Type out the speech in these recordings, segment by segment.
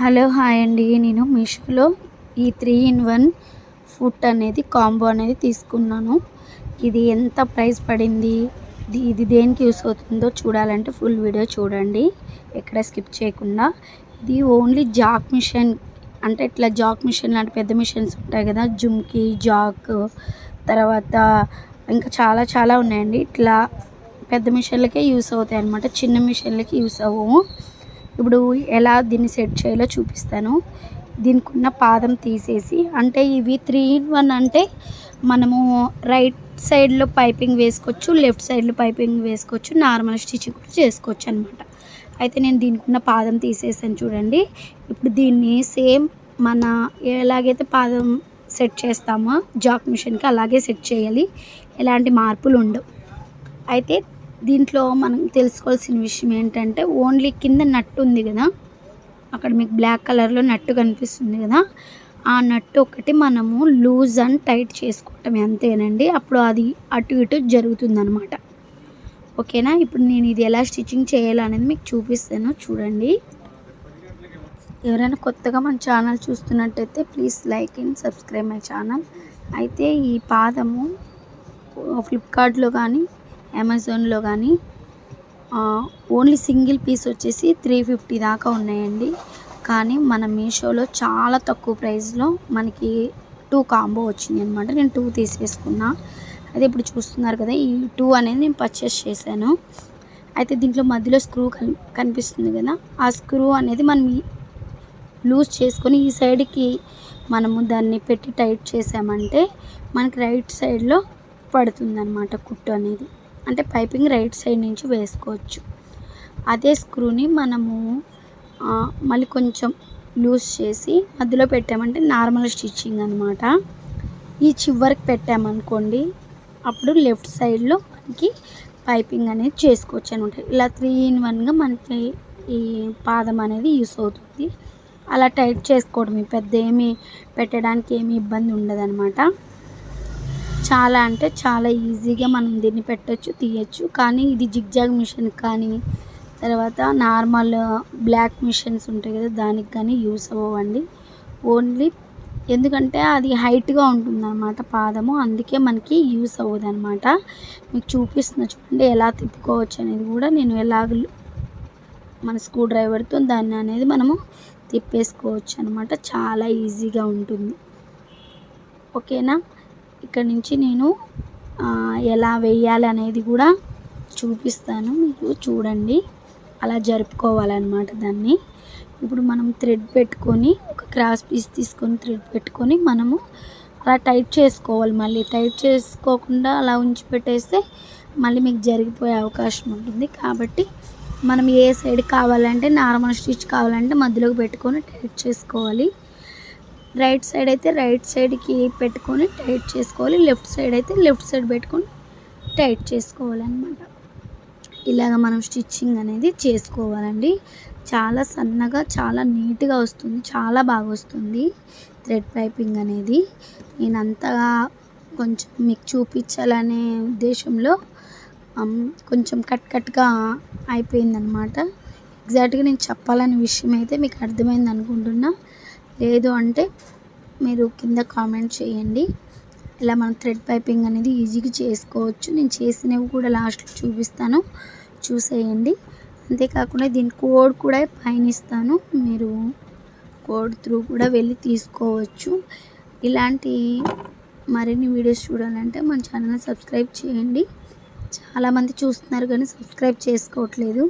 Hello hi అండి. నేను మీషోలో ఈ త్రీ ఇన్ వన్ ఫుడ్ అనేది కాంబో అనేది తీసుకున్నాను. ఇది ఎంత ప్రైస్ పడింది? ఇది ఇది దేనికి యూస్ అవుతుందో చూడాలంటే ఫుల్ వీడియో చూడండి. ఎక్కడ స్కిప్ చేయకుండా. ఇది ఓన్లీ జాక్ మిషన్. అంటే ఇట్లా జాక్ మిషన్ లాంటి పెద్ద మిషన్స్ ఉంటాయి కదా జుమ్కి జాక్ తర్వాత ఇంకా చాలా చాలా ఉన్నాయండి. ఇట్లా పెద్ద మిషన్లకే యూస్ అవుతాయి అన్నమాట. చిన్న మిషన్లకి యూస్ అవ్వవు. ఇప్పుడు ఎలా దీన్ని సెట్ చేయాలో చూపిస్తాను. దీనికి ఉన్న పాదం తీసేసి అంటే ఇవి త్రీ ఇన్ వన్ అంటే మనము రైట్ సైడ్లో పైపింగ్ వేసుకోవచ్చు లెఫ్ట్ సైడ్లో పైపింగ్ వేసుకోవచ్చు నార్మల్ స్టిచ్ కూడా చేసుకోవచ్చు అనమాట అయితే నేను దీనికి ఉన్న పాదం తీసేసాను చూడండి. ఇప్పుడు దీన్ని సేమ్ మన ఎలాగైతే పాదం సెట్ చేస్తామో జాక్ మిషన్కి అలాగే సెట్ చేయాలి. ఎలాంటి మార్పులు ఉండవు. అయితే దీంట్లో మనం తెలుసుకోవాల్సిన విషయం ఏంటంటే ఓన్లీ కింద నట్టు ఉంది కదా అక్కడ మీకు బ్లాక్ కలర్లో నట్టు కనిపిస్తుంది కదా ఆ నట్టు ఒకటి మనము లూజ్ అండ్ టైట్ చేసుకోవటం అంతేనండి. అప్పుడు అది అటు ఇటు జరుగుతుందనమాట ఓకేనా? ఇప్పుడు నేను ఇది ఎలా స్టిచ్చింగ్ చేయాలనేది మీకు చూపిస్తాను. చూడండి. ఎవరైనా కొత్తగా మన ఛానల్ చూస్తున్నట్టయితే please like and subscribe my channel. అయితే ఈ పాదము ఫ్లిప్కార్ట్లో కానీ అమెజాన్లో కానీ ఓన్లీ సింగిల్ పీస్ వచ్చేసి త్రీ ఫిఫ్టీ దాకా ఉన్నాయండి. కానీ మన మీషోలో చాలా తక్కువ ప్రైస్లో మనకి టూ కాంబో వచ్చింది అనమాట నేను టూ తీసేసుకున్నా. అయితే ఇప్పుడు చూస్తున్నారు కదా ఈ టూ అనేది నేను పర్చేస్ చేశాను. అయితే దీంట్లో మధ్యలో స్క్రూ కనిపిస్తుంది కదా ఆ స్క్రూ అనేది మనం లూజ్ చేసుకొని ఈ సైడ్కి మనము దాన్ని పెట్టి టైట్ చేసామంటే మనకి రైట్ సైడ్లో పడుతుంది అనమాట కుట్టు అనేది. అంటే పైపింగ్ రైట్ సైడ్ నుంచి వేసుకోవచ్చు. అదే స్క్రూని మనము మళ్ళీ కొంచెం లూజ్ చేసి మధ్యలో పెట్టామంటే నార్మల్ స్టిచ్చింగ్ అనమాట ఈ చివరికి పెట్టామనుకోండి అప్పుడు లెఫ్ట్ సైడ్లో మనకి పైపింగ్ అనేది చేసుకోవచ్చు అనమాట ఇలా త్రీ ఇన్ వన్గా మనకి ఈ పాదం అనేది యూస్ అవుతుంది. అలా టైట్ చేసుకోవడం పెద్ద ఏమీ పెట్టడానికి ఏమి ఇబ్బంది ఉండదన్నమాట. చాలా అంటే చాలా ఈజీగా మనం దీన్ని పెట్టచ్చు తీయచ్చు. కానీ ఇది జిగ్జాగ్ మిషన్ కానీ తర్వాత నార్మల్ బ్లాక్ మిషన్స్ ఉంటాయి కదా దానికి కానీ యూస్ అవ్వండి ఓన్లీ ఎందుకంటే అది హైట్గా ఉంటుందన్నమాట పాదము అందుకే మనకి యూస్ అవ్వదు అనమాట మీకు చూపిస్తున్న చూడండి ఎలా తిప్పుకోవచ్చు అనేది కూడా నేను ఎలాగ మన స్క్రూ డ్రైవర్తో దాన్ని అనేది మనము తిప్పేసుకోవచ్చు అనమాట చాలా ఈజీగా ఉంటుంది. ఓకేనా? ఇక్కడ నుంచి నేను ఎలా వేయాలి అనేది కూడా చూపిస్తాను మీరు చూడండి. అలా జరుపుకోవాలన్నమాట దాన్ని. ఇప్పుడు మనం థ్రెడ్ పెట్టుకొని ఒక క్రాస్ పీస్ తీసుకొని థ్రెడ్ పెట్టుకొని మనము అలా టైట్ చేసుకోవాలి మళ్ళీ. టైట్ చేసుకోకుండా అలా ఉంచి పెట్టేస్తే మళ్ళీ మీకు జరిగిపోయే అవకాశం ఉంటుంది. కాబట్టి మనం ఏ సైడ్ కావాలంటే నార్మల్ స్టిచ్ కావాలంటే మధ్యలోకి పెట్టుకొని టైట్ చేసుకోవాలి. రైట్ సైడ్ అయితే రైట్ సైడ్కి పెట్టుకొని టైట్ చేసుకోవాలి. లెఫ్ట్ సైడ్ అయితే లెఫ్ట్ సైడ్ పెట్టుకొని టైట్ చేసుకోవాలన్నమాట. ఇలాగ మనం స్టిచ్చింగ్ అనేది చేసుకోవాలండి. చాలా సన్నగా చాలా నీట్గా వస్తుంది. చాలా బాగా వస్తుంది థ్రెడ్ పైపింగ్ అనేది. నేను అంతగా కొంచెం మీకు చూపించాలనే ఉద్దేశంలో కొంచెం కట్ కట్గా అయిపోయిందనమాట ఎగ్జాక్ట్గా నేను చెప్పాలనే విషయం అయితే మీకు అర్థమైంది అనుకుంటున్నా. లేదు అంటే మీరు కింద కామెంట్ చేయండి. ఇలా మనం థ్రెడ్ పైపింగ్ అనేది ఈజీగా చేసుకోవచ్చు. నేను చేసినవి కూడా లాస్ట్లో చూపిస్తాను. చూసేయండి. అంతేకాకుండా దీని కోడ్ కూడా పైన ఇస్తాను. మీరు కోడ్ త్రూ కూడా వెళ్ళి తీసుకోవచ్చు. ఇలాంటి మరిన్ని వీడియోస్ చూడాలంటే మన ఛానల్ని సబ్స్క్రైబ్ చేయండి. చాలామంది చూస్తున్నారు కానీ సబ్స్క్రైబ్ చేసుకోవట్లేదు.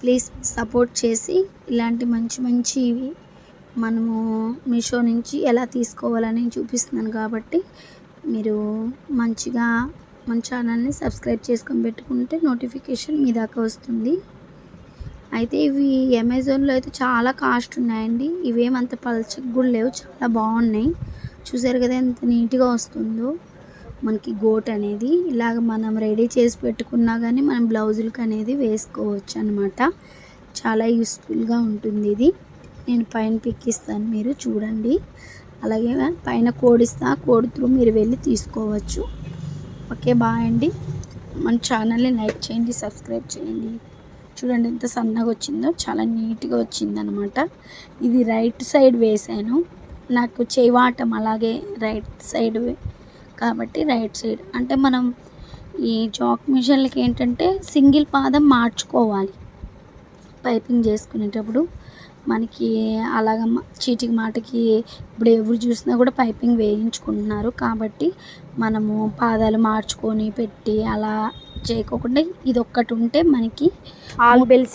ప్లీజ్ సపోర్ట్ చేసి ఇలాంటి మంచి మంచి మనము మీషో నుంచి ఎలా తీసుకోవాలని చూపిస్తున్నాను కాబట్టి మీరు మంచిగా మన ఛానల్ని సబ్స్క్రైబ్ చేసుకొని పెట్టుకుంటే నోటిఫికేషన్ మీ దాకా వస్తుంది. అయితే ఇవి అమెజాన్లో అయితే చాలా కాస్ట్ ఉన్నాయండి. ఇవేమంత పలచగా కూడా లేవు. చాలా బాగున్నాయి. చూసారు కదా ఎంత నీట్గా వస్తుందో. మనకి గోట్ అనేది ఇలాగ మనం రెడీ చేసి పెట్టుకున్నా కానీ మనం బ్లౌజులకు అనేది వేసుకోవచ్చు అనమాట చాలా యూస్ఫుల్గా ఉంటుంది ఇది. నేను పైన పిక్ ఇస్తాను మీరు చూడండి. అలాగే పైన కోడ్ ఇస్తా కోడ్ త్రూ మీరు వెళ్ళి తీసుకోవచ్చు. ఓకే బాయ్ అండి. మన ఛానల్ని లైక్ చేయండి సబ్స్క్రైబ్ చేయండి. చూడండి ఎంత సన్నగా వచ్చిందో చాలా నీట్గా వచ్చిందనమాట. ఇది రైట్ సైడ్ వేసాను. నాకు చేవాటం అలాగే రైట్ సైడ్ కాబట్టి రైట్ సైడ్. అంటే మనం ఈ చాక్ మిషన్లకి ఏంటంటే సింగిల్ పాదం మార్చుకోవాలి. పైపింగ్ చేసుకునేటప్పుడు మనకి అలాగ చీటికి మాటికి ఇప్పుడు ఎవరు చూసినా కూడా పైపింగ్ వేయించుకుంటున్నారు. కాబట్టి మనము పాదాలు మార్చుకొని పెట్టి అలా చేయకోకుండా ఇది ఒక్కటి ఉంటే మనకి ఆల్ బెల్